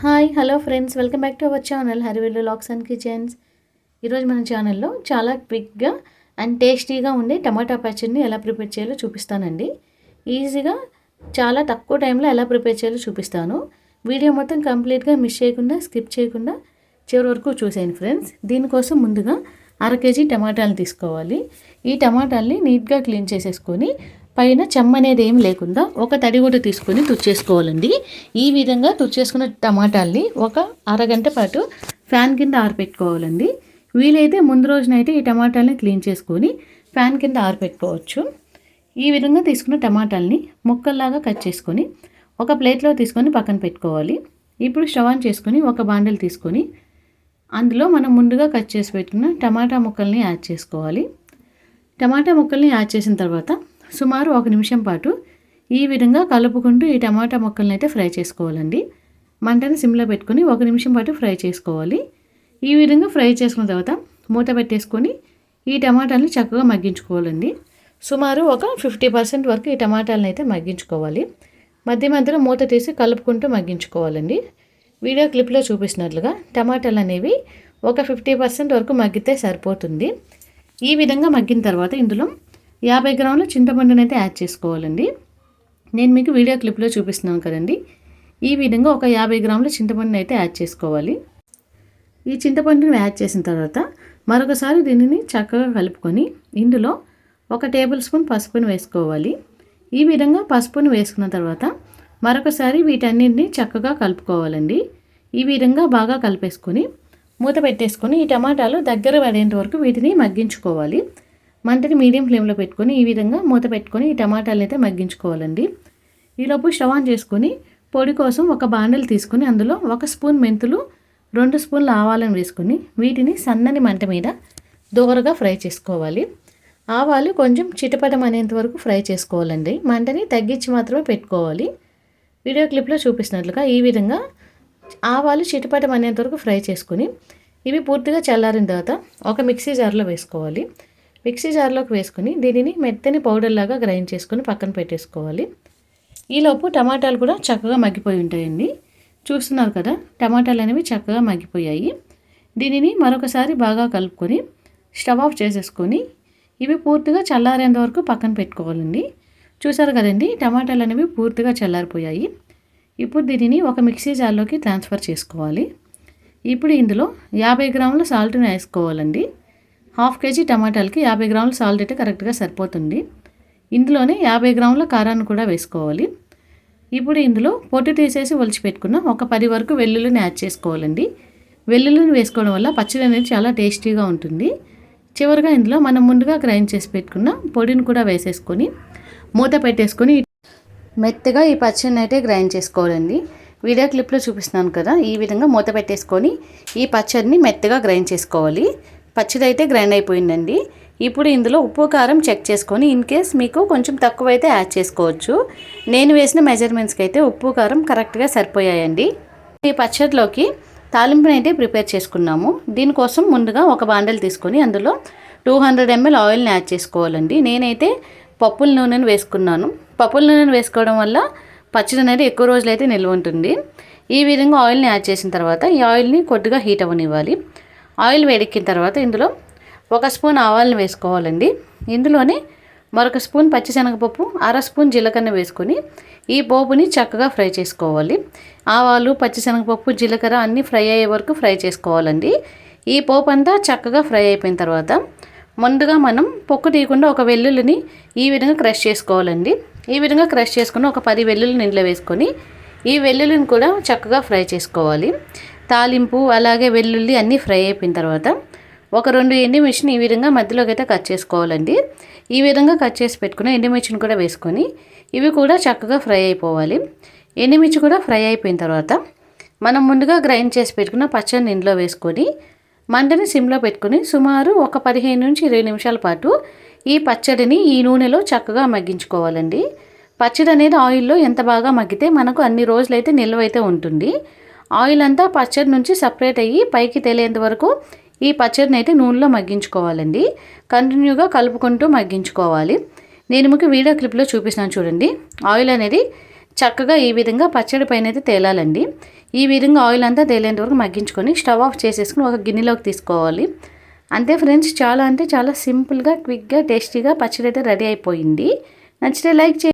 Hi hello friends. Welcome back to our channel Harivellu lakhs and kitchens. ఈరోజు మన ఛానల్లో చాలా క్విక్గా అండ్ టేస్టీగా ఉండే టమాటా పచ్చడిని ఎలా ప్రిపేర్ చేయాలో చూపిస్తానండి. ఈజీగా చాలా తక్కువ టైంలో ఎలా ప్రిపేర్ చేయాలో చూపిస్తాను. వీడియో మొత్తం కంప్లీట్గా మిస్ చేయకుండా స్కిప్ చేయకుండా చివరి వరకు చూసేయండి ఫ్రెండ్స్. దీనికోసం ముందుగా అర కేజీ టమాటాలు తీసుకోవాలి. ఈ టమాటాలని నీట్గా క్లీన్ చేసేసుకొని పైన చెమ్మ అనేది ఏం లేకుండా ఒక తడి కూడా తీసుకొని తుచ్చేసుకోవాలండి ఈ విధంగా తుచ్చేసుకున్న టమాటాల్ని ఒక అరగంట పాటు ఫ్యాన్ కింద ఆరబెట్టుకోవాలండి వీలైతే ముందు రోజునైతే ఈ టమాటాలని క్లీన్ చేసుకొని ఫ్యాన్ కింద ఆరబెట్టుకోవచ్చు ఈ విధంగా తీసుకున్న టమాటాలని ముక్కల్లాగా కట్ చేసుకొని ఒక ప్లేట్లో తీసుకొని పక్కన పెట్టుకోవాలి. ఇప్పుడు స్టవ్ ఆన్ చేసుకొని ఒక బాండలు తీసుకొని అందులో మనం ముందుగా కట్ చేసి పెట్టుకున్న టమాటా ముక్కల్ని యాడ్ చేసుకోవాలి. టమాటా ముక్కల్ని యాడ్ చేసిన తర్వాత సుమారు ఒక నిమిషం పాటు ఈ విధంగా కలుపుకుంటూ ఈ టమాటా ముక్కల్ని అయితే ఫ్రై చేసుకోవాలండి. మంటని సిమ్లో పెట్టుకొని ఒక నిమిషం పాటు ఫ్రై చేసుకోవాలి. ఈ విధంగా ఫ్రై చేసుకున్న తర్వాత మూత పెట్టేసుకొని ఈ టమాటాలను చక్కగా మగ్గించుకోవాలండి. సుమారు ఒక ఫిఫ్టీ పర్సెంట్ వరకు ఈ టమాటాలను అయితే మగ్గించుకోవాలి. మధ్య మధ్యలో మూత తీసి కలుపుకుంటూ మగ్గించుకోవాలండి. వీడియో క్లిప్లో చూపిస్తున్నట్లుగా టమాటాలు అనేవి ఒక ఫిఫ్టీ పర్సెంట్ వరకు మగ్గితే సరిపోతుంది. ఈ విధంగా మగ్గిన తర్వాత ఇందులో యాభై గ్రాముల చింతపండుని అయితే యాడ్ చేసుకోవాలండి. నేను మీకు వీడియో క్లిప్లో చూపిస్తున్నాను కదండి. ఈ విధంగా ఒక యాభై గ్రాముల చింతపండుని అయితే యాడ్ చేసుకోవాలి. ఈ చింతపండుని యాడ్ చేసిన తర్వాత మరొకసారి దీనిని చక్కగా కలుపుకొని ఇందులో ఒక టేబుల్ స్పూన్ పసుపుని వేసుకోవాలి. ఈ విధంగా పసుపుని వేసుకున్న తర్వాత మరొకసారి వీటన్నింటినీ చక్కగా కలుపుకోవాలండి. ఈ విధంగా బాగా కలిపేసుకొని మూత పెట్టేసుకొని ఈ టమాటాలు దగ్గర పడేంత వరకు వీటిని మగ్గించుకోవాలి. మంటని మీడియం ఫ్లేమ్లో పెట్టుకొని ఈ విధంగా మూత పెట్టుకొని ఈ టమాటాలు అయితే మగ్గించుకోవాలండి. ఈలోపు స్టవ్ ఆన్ చేసుకొని పొడి కోసం ఒక బాండలు తీసుకొని అందులో ఒక స్పూన్ మెంతులు రెండు స్పూన్ల ఆవాలను వేసుకొని వీటిని సన్నని మంట మీద దోరగా ఫ్రై చేసుకోవాలి. ఆవాలు కొంచెం చిటపటం అనేంత వరకు ఫ్రై చేసుకోవాలండి. మంటని తగ్గించి మాత్రమే పెట్టుకోవాలి. వీడియో క్లిప్లో చూపిస్తున్నట్లుగా ఈ విధంగా ఆవాలు చిటపటం అనేంత వరకు ఫ్రై చేసుకొని ఇవి పూర్తిగా చల్లారిన తర్వాత ఒక మిక్సీ జార్లో వేసుకోవాలి. మిక్సీ జార్లోకి వేసుకుని దీనిని మెత్తని పౌడర్ లాగా గ్రైండ్ చేసుకొని పక్కన పెట్టేసుకోవాలి. ఈలోపు టమాటాలు కూడా చక్కగా మగ్గిపోయి ఉంటాయండి. చూస్తున్నారు కదా టమాటాలు అనేవి చక్కగా మగ్గిపోయాయి. దీనిని మరొకసారి బాగా కలుపుకొని స్టవ్ ఆఫ్ చేసేసుకొని ఇవి పూర్తిగా చల్లారేంత వరకు పక్కన పెట్టుకోవాలండి. చూసారు కదండి టమాటాలు అనేవి పూర్తిగా చల్లారిపోయాయి. ఇప్పుడు దీనిని ఒక మిక్సీ జార్లోకి ట్రాన్స్ఫర్ చేసుకోవాలి. ఇప్పుడు ఇందులో యాభై గ్రాముల సాల్ట్ని వేసుకోవాలండి. హాఫ్ కేజీ టమాటాలకి యాభై గ్రాముల సాల్ట్ అయితే కరెక్ట్గా సరిపోతుంది. ఇందులోనే యాభై గ్రాముల కారాన్ని కూడా వేసుకోవాలి. ఇప్పుడు ఇందులో పొట్టు తీసేసి ఒలిచిపెట్టుకున్న ఒక పది వరకు వెల్లుల్లిని యాడ్ చేసుకోవాలండి. వెల్లుల్లిని వేసుకోవడం వల్ల పచ్చడి అనేది చాలా టేస్టీగా ఉంటుంది. చివరిగా ఇందులో మనం ముందుగా గ్రైండ్ చేసి పెట్టుకున్న పొడిని కూడా వేసేసుకొని మూత పెట్టేసుకొని మెత్తగా ఈ పచ్చడిని అయితే గ్రైండ్ చేసుకోవాలండి. వీడియో క్లిప్లో చూపిస్తున్నాను కదా ఈ విధంగా మూత పెట్టేసుకొని ఈ పచ్చడిని మెత్తగా గ్రైండ్ చేసుకోవాలి. పచ్చిదైతే గ్రైండ్ అయిపోయిందండి. ఇప్పుడు ఇందులో ఉప్పు కారం చెక్ చేసుకొని ఇన్ కేస్ మీకు కొంచెం తక్కువ అయితే యాడ్ చేసుకోవచ్చు. నేను వేసిన మెజర్మెంట్స్కి అయితే ఉప్పు కారం కరెక్ట్గా సరిపోయాయండి. ఈ పచ్చడిలోకి తాలింపుని అయితే ప్రిపేర్ చేసుకున్నాము. దీనికోసం ముందుగా ఒక బాండలు తీసుకొని అందులో టూ హండ్రెడ్ ఎంఎల్ ఆయిల్ని యాడ్ చేసుకోవాలండి. నేనైతే పప్పుల నూనెను వేసుకున్నాను. పప్పుల నూనెను వేసుకోవడం వల్ల పచ్చడి అనేది ఎక్కువ రోజులైతే నిల్వ ఉంటుంది. ఈ విధంగా ఆయిల్ని యాడ్ చేసిన తర్వాత ఈ ఆయిల్ని కొద్దిగా హీట్ అవ్వనివ్వాలి. ఆయిల్ వేడెక్కిన తర్వాత ఇందులో ఒక స్పూన్ ఆవాలను వేసుకోవాలండి. ఇందులోనే మరొక స్పూన్ పచ్చిశనగపప్పు అర స్పూన్ జీలకర్ర వేసుకొని ఈ పోపుని చక్కగా ఫ్రై చేసుకోవాలి. ఆవాలు పచ్చిశనగపప్పు జీలకర్ర అన్నీ ఫ్రై అయ్యే వరకు ఫ్రై చేసుకోవాలండి. ఈ పోపు అంతా చక్కగా ఫ్రై అయిపోయిన తర్వాత ముందుగా మనం పొక్కు తీయకుండా ఒక వెల్లుల్లిని ఈ విధంగా క్రష్ చేసుకోవాలండి. ఈ విధంగా క్రష్ చేసుకుని ఒక పది వెల్లుల్లిని ఇంట్లో వేసుకొని ఈ వెల్లుల్లిని కూడా చక్కగా ఫ్రై చేసుకోవాలి. తాలింపు అలాగే వెల్లుల్లి అన్నీ ఫ్రై అయిపోయిన తర్వాత ఒక రెండు ఎండుమిర్చిని ఈ విధంగా మధ్యలోకి అయితే కట్ చేసుకోవాలండి. ఈ విధంగా కట్ చేసి పెట్టుకుని ఎండుమిర్చిని కూడా వేసుకొని ఇవి కూడా చక్కగా ఫ్రై అయిపోవాలి. ఎండుమిర్చి కూడా ఫ్రై అయిపోయిన తర్వాత మనం ముందుగా గ్రైండ్ చేసి పెట్టుకున్న పచ్చని ఇంట్లో వేసుకొని మంటని సిమ్లో పెట్టుకుని సుమారు ఒక పదిహేను నుంచి ఇరవై నిమిషాల పాటు ఈ పచ్చడిని ఈ నూనెలో చక్కగా మగ్గించుకోవాలండి. పచ్చడి అనేది ఆయిల్లో ఎంత బాగా మగ్గితే మనకు అన్ని రోజులైతే నిల్వ అయితే ఉంటుంది. ఆయిల్ అంతా పచ్చడి నుంచి సపరేట్ అయ్యి పైకి తేలేంత వరకు ఈ పచ్చడిని అయితే నూనెలో మగ్గించుకోవాలండి. కంటిన్యూగా కలుపుకుంటూ మగ్గించుకోవాలి. నేను మీకు వీడియో క్లిప్లో చూపిస్తున్నాను చూడండి. ఆయిల్ అనేది చక్కగా ఈ విధంగా పచ్చడి పైన అయితే తేలాలండి. ఈ విధంగా ఆయిల్ అంతా తేలేంత వరకు మగ్గించుకొని స్టవ్ ఆఫ్ చేసేసుకుని ఒక గిన్నెలోకి తీసుకోవాలి. అంతే ఫ్రెండ్స్ చాలా అంటే చాలా సింపుల్గా క్విక్గా టేస్టీగా పచ్చడి అయితే రెడీ అయిపోయింది. నచ్చితే లైక్ చేయండి.